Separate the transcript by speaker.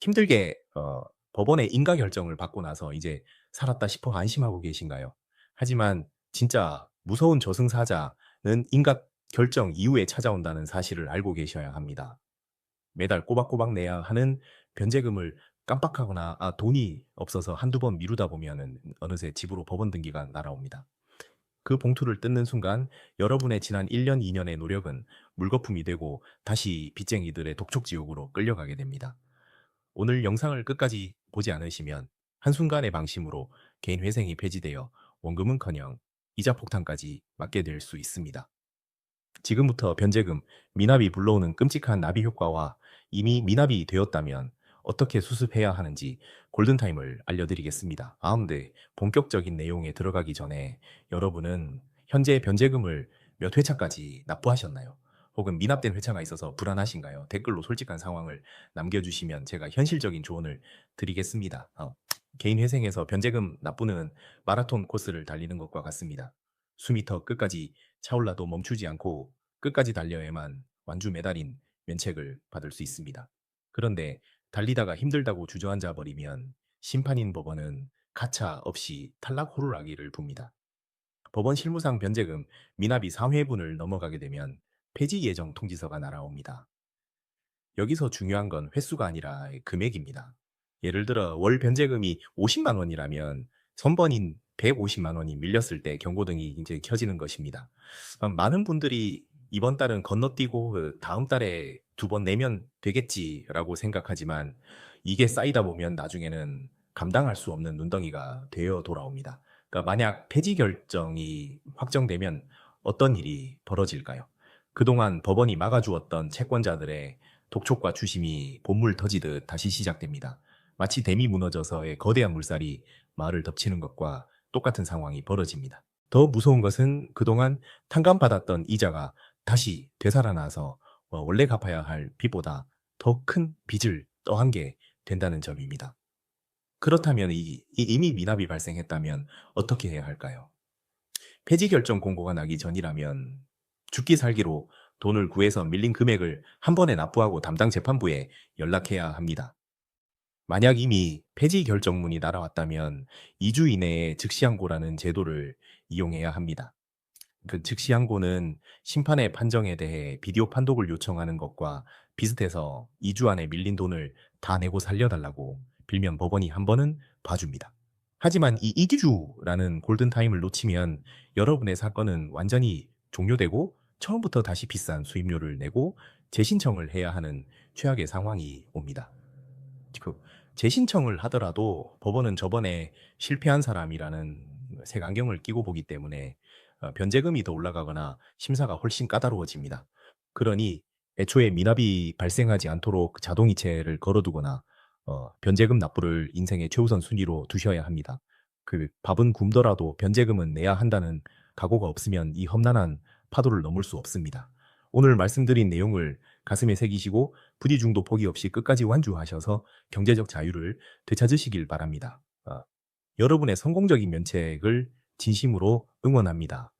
Speaker 1: 힘들게 어 법원의 인가 결정을 받고 나서 이제 '살았다.' 싶어 안심하고 계신가요? 하지만 진짜 무서운 저승사자는 인가 결정 이후에 찾아온다는 사실을 알고 계셔야 합니다. 매달 꼬박꼬박 내야 하는 변제금을 깜빡하거나 아 돈이 없어서 한두 번 미루다 보면은 어느새 집으로 법원 등기가 날아옵니다. 그 봉투를 뜯는 순간 여러분의 지난 1 년, 2 년의 노력은 물거품이 되고 다시 빚쟁이들의 독촉지옥으로 끌려가게 됩니다. 오늘 영상을 끝까지 보지 않으시면 한순간의 방심으로 개인 회생이 폐지되어 원금은커녕 이자 폭탄까지 맞게 될 수 있습니다. 지금부터 변제금, 미납이 불러오는 끔찍한 나비 효과와 이미 미납이 되었다면 어떻게 수습해야 하는지 골든타임을 알려드리겠습니다. 아, 근데 본격적인 내용에 들어가기 전에 여러분은 현재 변제금을 몇 회차까지 납부하셨나요? 혹은 미납된 회차가 있어서 불안하신가요? 댓글로 솔직한 상황을 남겨주시면 제가 현실적인 조언을 드리겠습니다. 어, 개인 회생에서 변제금 납부는 마라톤 코스를 달리는 것과 같습니다. 숨이 터 끝까지 차올라도 멈추지 않고 끝까지 달려야만 완주 메달인 면책을 받을 수 있습니다. 그런데 달리다가 힘들다고 주저앉아 버리면 심판인 법원은 가차 없이 탈락 호루라기를 붑니다. 법원 실무상 변제금 미납이 3회분을 넘어가게 되면 폐지 예정 통지서가 날아옵니다. 여기서 중요한 건 횟수가 아니라 금액입니다. 예를 들어 월 변제금이 50만 원이라면 선번인 150만 원이 밀렸을 때 경고등이 이제 켜지는 것입니다. 음, 많은 분들이 이번 달은 건너뛰고 그 다음 달에 두 번 내면 되겠지라고 생각하지만 이게 쌓이다 보면 나중에는 감당할 수 없는 눈덩이가 되어 돌아옵니다. 그러니까 만약 폐지 결정이 확정되면 어떤 일이 벌어질까요? 그동안 법원이 막아주었던 채권자들의 독촉과 추심이 본물 터지듯 다시 시작됩니다. 마치 댐이 무너져서의 거대한 물살이 마을을 덮치는 것과 똑같은 상황이 벌어집니다. 더 무서운 것은 그동안 탕감받았던 이자가 다시 되살아나서 어, 원래 갚아야 할 빚보다 더 큰 빚을 떠한 게 된다는 점입니다. 그렇다면 이, 이 이미 미납이 발생했다면 어떻게 해야 할까요? 폐지 결정 공고가 나기 전이라면 죽기 살기로 돈을 구해서 밀린 금액을 한 번에 납부하고 담당 재판부에 연락해야 합니다. 만약 이미 폐지 결정문이 날아왔다면 2주 이내에 즉시항고라는 제도를 이용해야 합니다. 그 즉시항고는 심판의 판정에 대해 비디오 판독을 요청하는 것과 비슷해서 2주 안에 밀린 돈을 다 내고 살려달라고 빌면 법원이 한 번은 봐줍니다. 하지만 이 이기주라는 골든타임을 놓치면 여러분의 사건은 완전히 종료되고 처음부터 다시 비싼 수임료를 내고 재신청을 해야 하는 최악의 상황이 옵니다. 그 재신청을 하더라도 법원은 저번에 실패한 사람이라는 색안경을 끼고 보기 때문에 어, 변제금이 더 올라가거나 심사가 훨씬 까다로워집니다. 그러니 애초에 미납이 발생하지 않도록 자동이체를 걸어두거나 어, 변제금 납부를 인생의 최우선 순위로 두셔야 합니다. 그 밥은 굶더라도 변제금은 내야 한다는 각오가 없으면 이 험난한 파도를 넘을 수 없습니다. 오늘 말씀드린 내용을 가슴에 새기시고 부디 중도 포기 없이 끝까지 완주하셔서 경제적 자유를 되찾으시길 바랍니다. 어, 여러분의 성공적인 면책을 진심으로 응원합니다.